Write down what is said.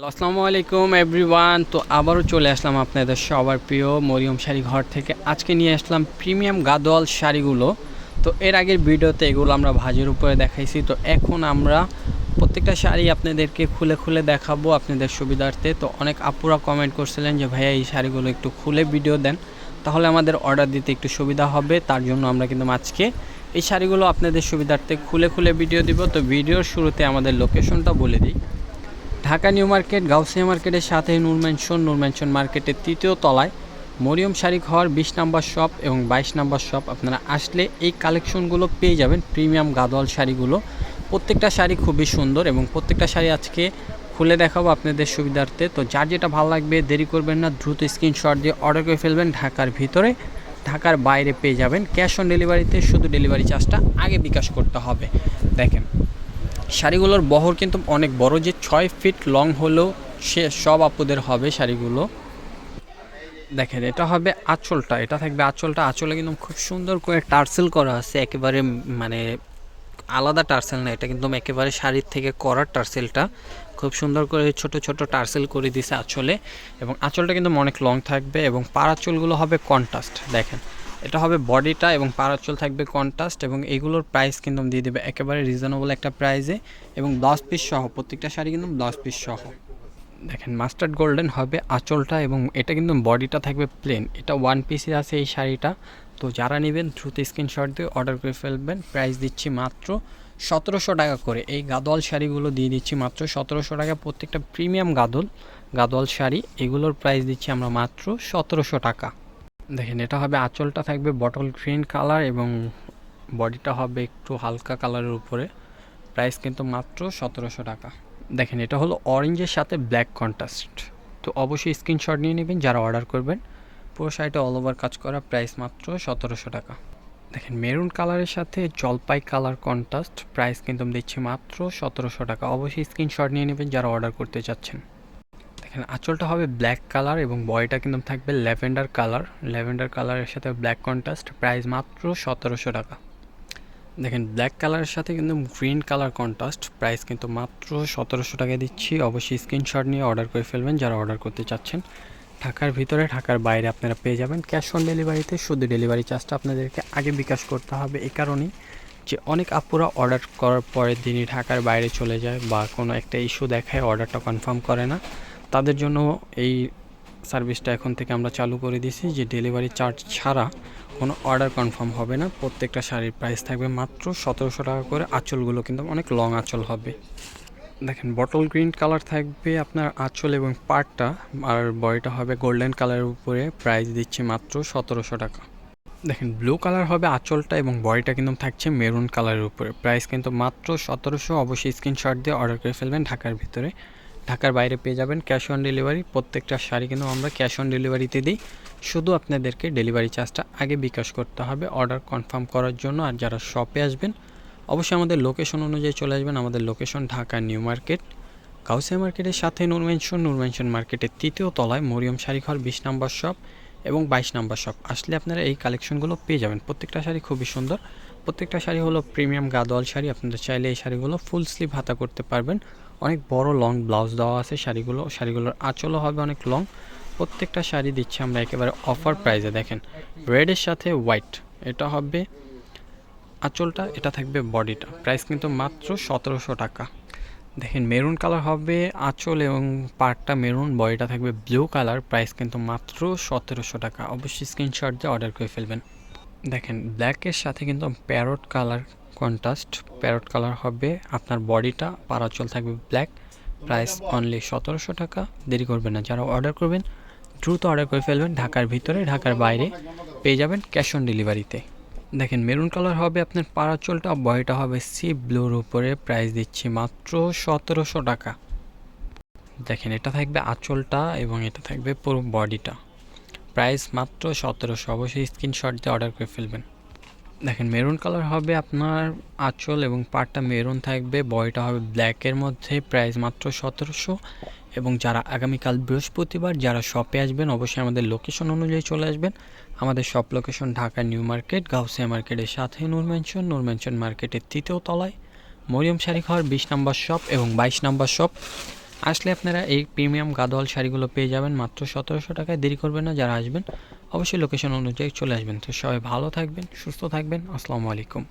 Hello আসসালামু আলাইকুম everyone তো আবারও চলে আসলাম আপনাদের সবার প্রিয় মরিয়ম শাড়ি ঘর থেকে। আজকে নিয়ে আসলাম প্রিমিয়াম গাদোয়াল শাড়িগুলো। তো এর আগের ভিডিওতে এগুলো আমরা ভাজের উপরে দেখাইছি। তো এখন আমরা প্রত্যেকটা শাড়ি আপনাদেরকে খুলে খুলে দেখাবো আপনাদের সুবিধার্থে। তো অনেক আপুরা কমেন্ট করছিলেন যে, ভাইয়া, এই শাড়িগুলো একটু খুলে ভিডিও দেন। তাহলে আমাদের অর্ডার দিতে একটু সুবিধা হবে। তার জন্য আমরা কিন্তু আজকে এই শাড়িগুলো আপনাদের সুবিধার্থে খুলে খুলে ভিডিও দিব। তো ভিডিওর শুরুতে আমাদের লোকেশনটা বলে দিই। ঢাকা নিউ মার্কেট, গাউসিয়া মার্কেটের সাথে নূর ম্যানশন নূর ম্যানশন মার্কেটের তৃতীয় তলায় মরিয়ম শাড়ি ঘর বিশ নাম্বার শপ এবং বাইশ নাম্বার শপ। আপনারা আসলে এই কালেকশনগুলো পেয়ে যাবেন, প্রিমিয়াম গাদোয়াল শাড়িগুলো। প্রত্যেকটা শাড়ি খুবই সুন্দর এবং প্রত্যেকটা শাড়ি আজকে খুলে দেখাবো আপনাদের সুবিধার্থে। তো যার যেটা ভালো লাগবে, দেরি করবেন না, দ্রুত স্ক্রিনশট দিয়ে অর্ডার করে ফেলবেন ঢাকার ভিতরে। ঢাকার বাইরে পেয়ে যাবেন। ক্যাশ অন ডেলিভারিতে শুধু ডেলিভারি চার্জটা আগে বিকাশ করতে হবে। দেখেন। শাড়িগুলোর বহর কিন্তু অনেক বড়, যে ছয় ফিট লং হলেও সে সব আপুদের হবে শাড়িগুলো। দেখেন, এটা হবে আঁচলটা, এটা থাকবে আঁচলটা। আঁচলে কিন্তু খুব সুন্দর করে টার্সেল করা আছে, একেবারে মানে আলাদা টার্সেল না, এটা কিন্তু একেবারে শাড়ির থেকে করার টার্সেলটা। খুব সুন্দর করে ছোট ছোট টার্সেল করে দিছে আঁচলে। এবং আঁচলটা কিন্তু অনেক লং থাকবে এবং পাড়াচলগুলো হবে কন্ট্রাস্ট দেখেন। এটা হবে বডিটা এবং পাড়াচল থাকবে কন্ট্রাস্ট এবং এগুলোর প্রাইস কিন্তু দিয়ে দেবে একেবারে রিজনেবল একটা প্রাইসে এবং ব্লাউজ পিস সহ, প্রত্যেকটা শাড়ি কিন্তু ব্লাউজ পিস সহ। দেখেন মাস্টার্ড গোল্ডেন হবে আঁচলটা এবং এটা কিন্তু বডিটা থাকবে প্লেন এটা ওয়ান পিসে আছে এই শাড়িটা। তো যারা নেবেন, দ্রুত স্ক্রিনশট দিয়ে অর্ডার করে ফেলবেন। প্রাইস দিচ্ছি মাত্র সতেরোশো টাকা করে। এই গাদোয়াল শাড়িগুলো দিয়ে দিচ্ছি মাত্র সতেরোশো টাকা। প্রত্যেকটা প্রিমিয়াম গাদল, গাদোয়াল শাড়ি, এগুলোর প্রাইস দিচ্ছি আমরা মাত্র সতেরোশো টাকা। দেখেন, এটা হবে আঁচলটা থাকবে বটল গ্রিন কালার এবং বডিটা হবে একটু হালকা কালারের উপরে। প্রাইস কিন্তু মাত্র সতেরোশো টাকা। দেখেন, এটা হলো অরেঞ্জের সাথে ব্ল্যাক কন্ট্রাস্ট তো অবশ্যই স্ক্রিনশট নিয়ে নেবেন, যারা অর্ডার করবেন। পুরো শাড়িটা অল ওভার কাজ করা প্রাইস মাত্র সতেরোশো টাকা। দেখেন মেরুন কালারের সাথে জলপাই কালার কন্ট্রাস্ট প্রাইস কিন্তু দিচ্ছি মাত্র সতেরোশো টাকা। অবশ্যই স্ক্রিনশট নিয়ে নেবেন, যারা অর্ডার করতে চাচ্ছেন। দেখেন, আঁচলটা হবে ব্ল্যাক কালার এবং বয়টা কিন্তু থাকবে ল্যাভেন্ডার কালার ল্যাভেন্ডার কালারের সাথে ব্ল্যাক কন্ট্রাস্ট প্রাইস মাত্র সতেরোশো টাকা। দেখেন ব্ল্যাক কালারের সাথে কিন্তু গ্রিন কালার কন্ট্রাস্ট প্রাইস কিন্তু মাত্র সতেরোশো টাকায় দিচ্ছি। অবশ্যই স্ক্রিনশট নিয়ে অর্ডার করে ফেলবেন যারা অর্ডার করতে চাচ্ছেন। ঢাকার ভিতরে, ঢাকার বাইরে আপনারা পেয়ে যাবেন ক্যাশ অন ডেলিভারিতে শুধু ডেলিভারি চার্জটা আপনাদেরকে আগে বিকাশ করতে হবে এ কারণেই যে অনেক আপুরা অর্ডার করার পরের দিনই ঢাকার বাইরে চলে যায় বা কোনো একটা ইস্যু দেখায় অর্ডারটা কনফার্ম করে না। তাদের জন্য এই সার্ভিসটা এখন থেকে আমরা চালু করে দিয়েছি, যে ডেলিভারি চার্জ ছাড়া কোনো অর্ডার কনফার্ম হবে না। প্রত্যেকটা শাড়ির প্রাইস থাকবে মাত্র সতেরোশো টাকা করে। আঁচলগুলো কিন্তু অনেক লং আঁচল হবে। দেখেন, বটল গ্রিন কালার থাকবে আপনার আঁচল এবং পার্টটা আর বডিটা হবে গোল্ডেন কালারের উপরে। প্রাইস দিচ্ছে মাত্র সতেরোশো টাকা। দেখেন, ব্লু কালার হবে আঁচলটা এবং বডিটা কিন্তু থাকছে মেরুন কালারের উপরে। প্রাইস কিন্তু মাত্র সতেরোশো। অবশ্যই স্ক্রিনশট দিয়ে অর্ডার করে ফেলবেন ঢাকার ভিতরে। ঢাকার বাইরে পেয়ে যাবেন ক্যাশ অন ডেলিভারি। প্রত্যেকটা শাড়ি কিন্তু আমরা ক্যাশ অন ডেলিভারিতে দিই। শুধু আপনাদেরকে ডেলিভারি চার্জটা আগে বিকাশ করতে হবে অর্ডার কনফার্ম করার জন্য। আর যারা শপে আসবেন, অবশ্যই আমাদের লোকেশন অনুযায়ী চলে আসবেন। আমাদের location Dhaka new market. Kausia মার্কেটের সাথে নুরমেনশন নুরমেনশন মার্কেটের তৃতীয় তলায় মরিয়ম শাড়িঘর বিশ নম্বর শপ। এবং বাইশ নাম্বার শপ। আসলে আপনারা এই কালেকশনগুলো পেয়ে যাবেন। প্রত্যেকটা শাড়ি খুবই সুন্দর। প্রত্যেকটা শাড়ি হলো প্রিমিয়াম গাদোয়াল শাড়ি। আপনারা চাইলে এই শাড়িগুলো ফুল স্লিভ হাতা করতে পারবেন। অনেক বড় লং ব্লাউজ দেওয়া আছে শাড়িগুলো। শাড়িগুলোর আঁচলও হবে অনেক লং। প্রত্যেকটা শাড়ি দিচ্ছি আমরা একেবারে অফার প্রাইসে। দেখেন রেডের সাথে হোয়াইট এটা হবে আঁচলটা, এটা থাকবে বডিটা প্রাইস কিন্তু মাত্র সতেরোশো টাকা। দেখেন মেরুন কালার হবে আঁচল এবং পার্টটা মেরুন, বডিটা থাকবে ব্লু কালার। প্রাইস কিন্তু মাত্র সতেরোশো টাকা। অবশ্যই স্ক্রিনশট দিয়ে অর্ডার করে ফেলবেন। দেখেন ব্ল্যাকের সাথে কিন্তু parrot colour contrast parrot colour হবে আপনার বডিটা পারাচল থাকবে ব্ল্যাক প্রাইস অনলি সতেরোশো টাকা। দেরি করবেন না। যারা অর্ডার করবেন, দ্রুত অর্ডার করে ফেলবেন। ঢাকার ভিতরে, ঢাকার বাইরে পেয়ে যাবেন ক্যাশ অন ডেলিভারিতে দেখেন, মেরুন কালার হবে আপনার পারাচলটা বয়টা হবে সি ব্লুর উপরে। প্রাইস দিচ্ছি মাত্র সতেরোশো টাকা। দেখেন, এটা থাকবে আঁচলটা এবং এটা থাকবে পুরো বডিটা। প্রাইস মাত্র সতেরোশো। অবশ্যই স্ক্রিনশট দিয়ে অর্ডার করে ফেলবেন। দেখেন মেরুন কালার হবে আপনার আঁচল এবং পাটটা মেরুন থাকবে। বয়টা হবে ব্ল্যাকের মধ্যে প্রাইস মাত্র সতেরোশো। এবং যারা আগামীকাল বৃহস্পতিবার যারা শপে আসবেন, অবশ্যই আমাদের লোকেশন অনুযায়ী চলে আসবেন। আমাদের shop location Dhaka new market Gausia মার্কেটের সাথে নূর ম্যানশন মার্কেটের তৃতীয় তলায়। মরিয়ম শাড়ি ঘর বিশ নম্বর শপ এবং বাইশ নম্বর শপ আসলে আপনারা এই প্রিমিয়াম গাদোয়াল শাড়িগুলো পেয়ে যাবেন মাত্র সতেরোশো টাকায়। দেরি করবেন না, যারা আসবেন, অবশ্যই লোকেশন অনুযায়ী চলে আসবেন। তো সবাই ভালো থাকবেন, সুস্থ থাকবেন। আসসালামু আলাইকুম।